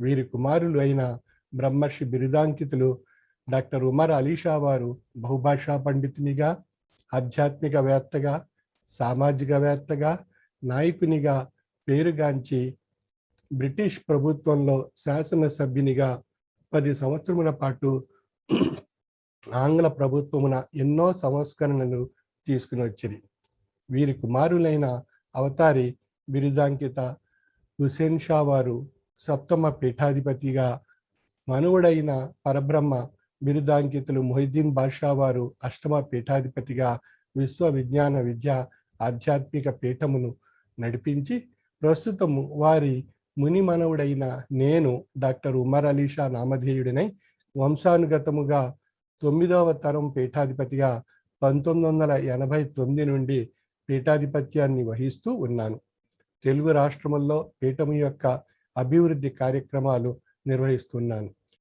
వీరి కుమారులు అయిన బ్రహ్మర్షి బిరుదాంకితులు డాక్టర్ ఉమర్ అలీషా వారు బహుభాషా పండితునిగా ఆధ్యాత్మికవేత్తగా సామాజికవేత్తగా నాయకునిగా పేరుగాంచి బ్రిటిష్ ప్రభుత్వంలో శాసనసభ్యునిగా పది సంవత్సరముల పాటు ఆంగ్ల ప్రభుత్వమున ఎన్నో సంస్కరణలు తీసుకుని వచ్చింది వీరి కుమారులైన అవతారి బిరుదాంకిత హుసేన్ షా వారు సప్తమ పీఠాధిపతిగా మనువుడైన పరబ్రహ్మ బిరుదాంకితులు మొహిద్దీన్ బాషా వారు అష్టమ పీఠాధిపతిగా విశ్వ విజ్ఞాన విద్య ఆధ్యాత్మిక పీఠమును నడిపించి ప్రస్తుతము వారి ముని మనవుడైన నేను డాక్టర్ ఉమర్ అలీషా నామధేయుడినై వంశానుగతముగా తొమ్మిదవ తరం పీఠాధిపతిగా పంతొమ్మిది వందల ఎనభై తొమ్మిది నుండి పీఠాధిపత్యాన్ని వహిస్తూ ఉన్నాను. తెలుగు రాష్ట్రముల్లో పీఠము యొక్క అభివృద్ధి కార్యక్రమాలు నిర్వహిస్తున్నాను.